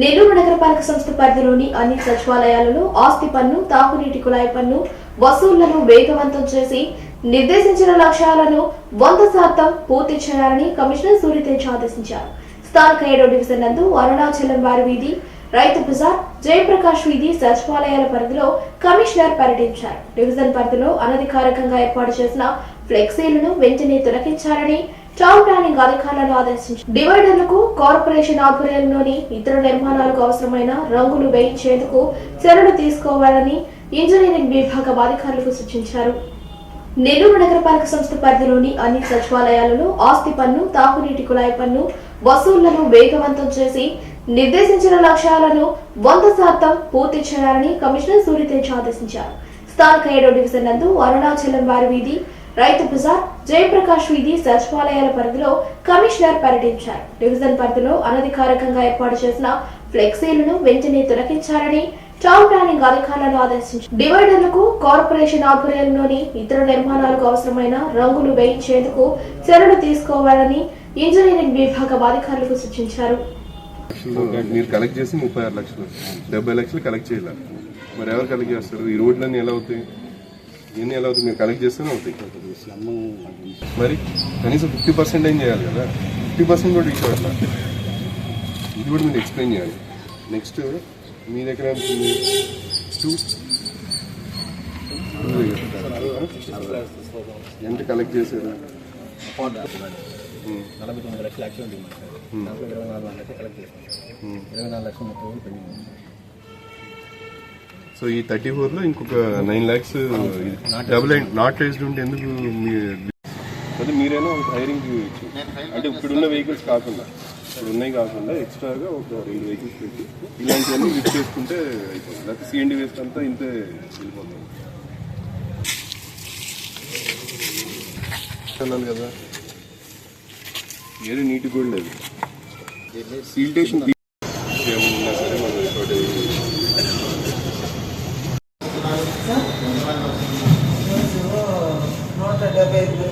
నెల్లూరు నగరపాలక సంస్థ పరిధిలోని అన్ని సచివాలయాలలో ఆస్తి పన్ను తాగునీటి కుళాయి పన్ను వసూళ్ళను వేగవంతం చేసి నిర్దేశించిన లక్ష్యాలను వంద శాతం పూర్తి చేయాలని కమిషనర్ సూర్యతేజ్ ఆదేశించారు. స్థానిక ఏడో డివిజన్ నందు అరుణాచలం వారి వీధి రైతు బజార్ జయప్రకాష్ వీధి సచివాలయాల పరిధిలో కమిషనర్ పర్యటించారు. డివిజన్ పరిధిలో అనధికారికంగా ఏర్పాటు చేసిన ఫ్లెక్సీలను వెంటనే తొలగించాలని టౌన్ ప్లానింగ్ అధికారులను ఆదేశించారు డివైడర్లకు కార్పొరేషన్ ఆధ్వర్యంలోని ఇతర నిర్మాణాలకు అవసరమైన రంగులు వేయించేందుకు చర్యలు తీసుకోవాలని ఇంజనీరింగ్ విభాగం అధికారులకు సూచించారు. నెల్లూరు నగరపాలక సంస్థ పరిధిలోని అన్ని సచివాలయాలలో ఆస్తి పన్ను తాగునీటి కుళాయి పన్ను వసూళ్ళను వేగవంతం చేసి నిర్దేశించిన లక్ష్యాలను వంద శాతం పూర్తి చేయాలని కమిషనర్ సూర్యతేజ్ ఆదేశించారు. స్థానిక ఏడో డివిజన్ నందు అరుణాచలం వారి వీధి రైతు బజార్ జయప్రకాష్ వీధి సచివాలయాల పరిధిలో కమిషనర్ పర్యటించారు. డివిజన్ పరిధిలో అనధికారికంగా ఏర్పాటు చేసిన ఫ్లెక్సీలను వెంటనే తొలగించాలని టౌన్ ప్లానింగ్ అధికారులను ఆదేశించారు. డివైడర్లకు కార్పొరేషన్ ఆధ్వర్యంలోని ఇతర నిర్మాణాలకు అవసరమైన రంగులు వేయించేందుకు చర్యలు తీసుకోవాలని ఇంజనీరింగ్ విభాగం అధికారులకు సూచించారు. మీరు కలెక్ట్ చేసి ముప్పై ఆరు లక్షలు డెబ్బై లక్షలు కలెక్ట్ చేయాలి మరి ఎవరు కలెక్ట్ చేస్తారు? ఈ రోడ్లన్నీ ఎలా అవుతాయి? ఇవన్నీ ఎలా అవుతాయి మీరు కలెక్ట్ చేస్తేనే అవుతాయి. మరి కనీసం ఫిఫ్టీ పర్సెంట్ ఏం చేయాలి కదా? ఫిఫ్టీ పర్సెంట్ కూడా రీచ్ అవ్వాలి ఇది కూడా మీరు ఎక్స్ప్లెయిన్ చేయాలి. నెక్స్ట్ మీ దగ్గర దగ్గర. ఎంత కలెక్ట్ చేశారు. నలభై తొమ్మిది లక్షలు యాక్చువల్ ఇరవై నాలుగు లక్షలు కలెక్ట్ సార్ ఇరవై నాలుగు లక్షలు మొత్తం పెండింగ్. సో ఈ థర్టీ ఫోర్లో ఇంకొక nine lakhs double not raised ఉంటే ఎందుకు మీ అదే మీరైనా ఒక హైరింగ్ ఇచ్చు? అంటే ఇప్పుడున్న వెహికల్స్ కాకుండా ఇప్పుడు ఉన్నాయి కాకుండా ఎక్స్ట్రాగా ఒక రెండు వెహికల్స్ పెట్టి ఇలాంటివన్నీ లిఫ్ట్ చేసుకుంటే అయిపోతుంది. లేకపోతే సిఎండి వేస్ట్ అంతా ఇంతే వెళ్ళిపోతుంది. అన్నాను కదా. ఏది నీటి కూడా లేదు సీల్టేషన్ ఏమన్నా నూట డెబ్బై ఐదు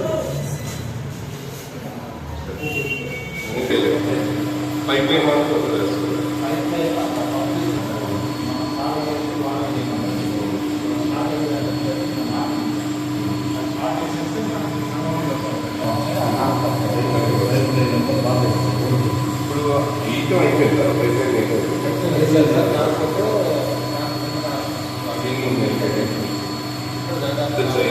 పైప్ ఇప్పుడు ఈటం అయిపోయింది కదా the day.